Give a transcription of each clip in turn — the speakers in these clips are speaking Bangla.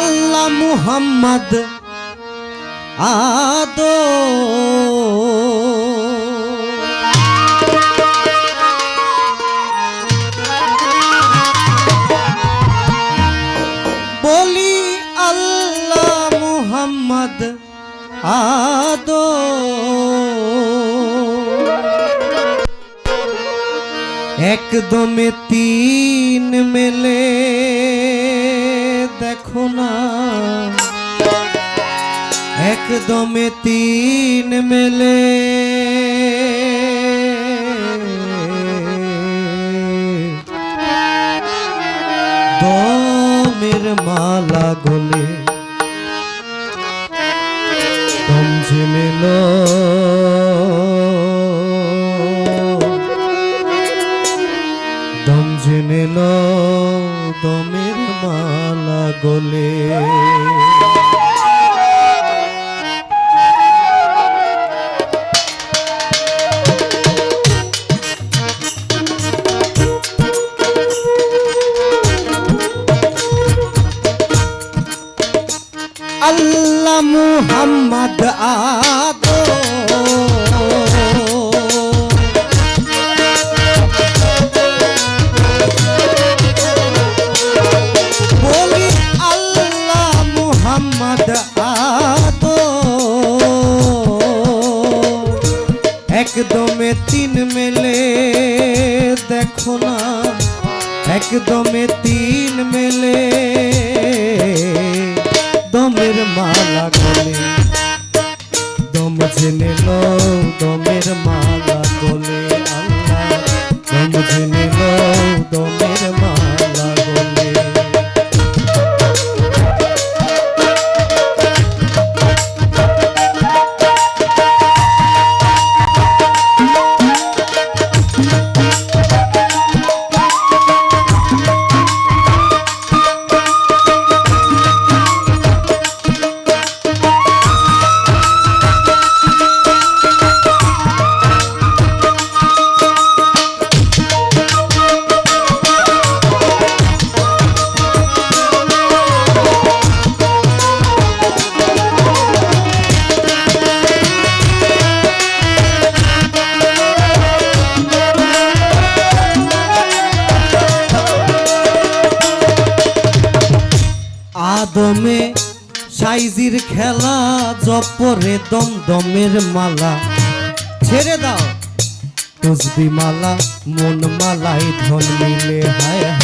আল্লাহ মুহাম্মদ আদো। বলি আল্লাহ মুহাম্মদ আদো। একদমে তিন মেলে। দেখো না। একদমে তিন মেলে। দমের মালা গলে দম ঝিমিল দম ঝিমিল দমের মালা গলে আল্লাহ মুহাম্মদ আদো দম জেনে লো দমের মালা আদমে সাইজির খেলা, জপরে দম দমের মালা। ছেড়ে দাও তসবি মালা মন মালাই ধন মিলে হায়।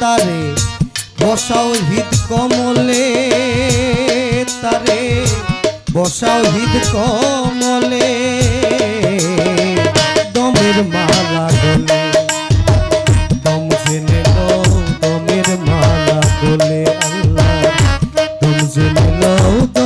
তারে বসাও হিত কমলে তারে বসাও কমলে দমের মালা দম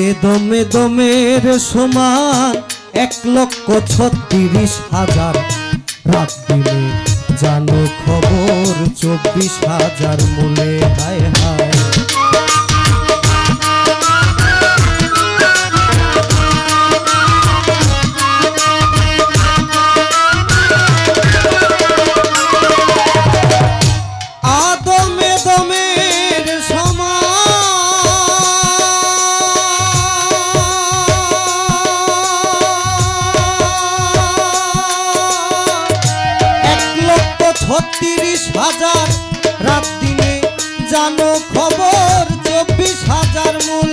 যে দমে দমের সমান এক লক্ষ ছত্রিশ হাজার। রাত দিলে জানো খবর, চব্বিশ হাজার মূলে হায় হায়। ছত্রিশ হাজার রাত জানো খবর চব্বিশ হাজার মূলে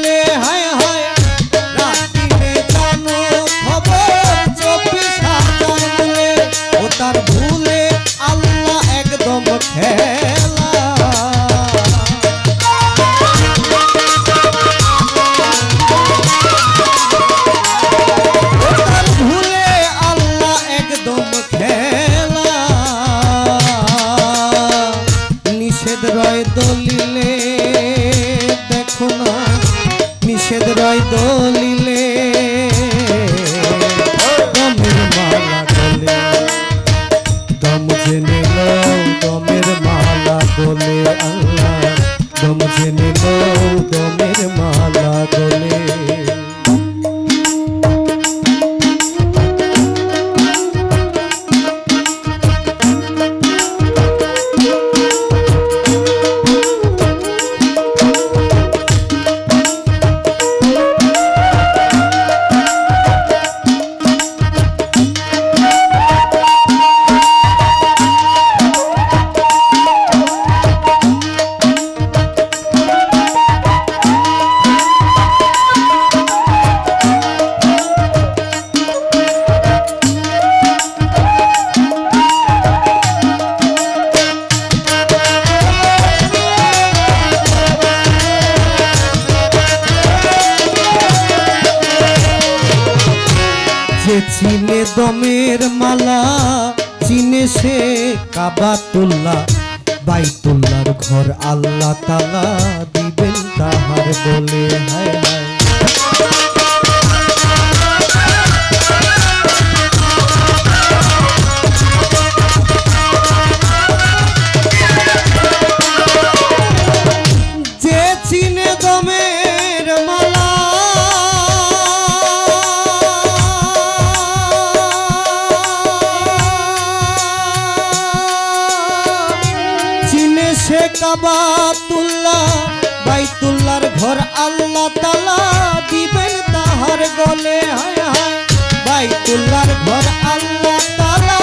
নিষেধ রয় দলিলে, দেখো না, নিষেধ রয় দলিলে। দমের মালা গলে দম জেনে দমের মালা গলে আল্লাহ। দম জেনে চিনে সে কাবাতুল্লাহ বাইতুল্লার ঘর আল্লাহ তালা দিবেন তাহার বলে হায় হায়। কাবাতুল্লাহ বাইতুল্লার ঘর আল্লাহ তালা দিবেন তাহার গলে, হায় হায়। বাইতুল্লার ঘর আল্লাহ তালা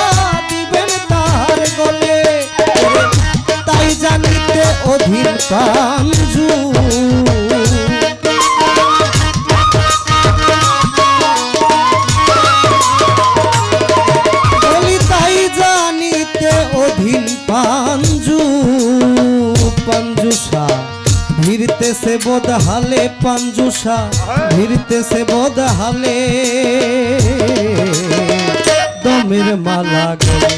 দিবেন তাহার গলে। তাই জানিতে অধীর কাঞ্জু হালে পাঞ্জুসা ভিড়তেছে বোধ হালে দমের মালা গলে,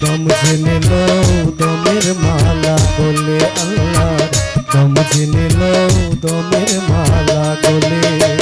দম জেনে দমের মালা গলে। আল্লাহ, দম জেনে দমের মালা গলে।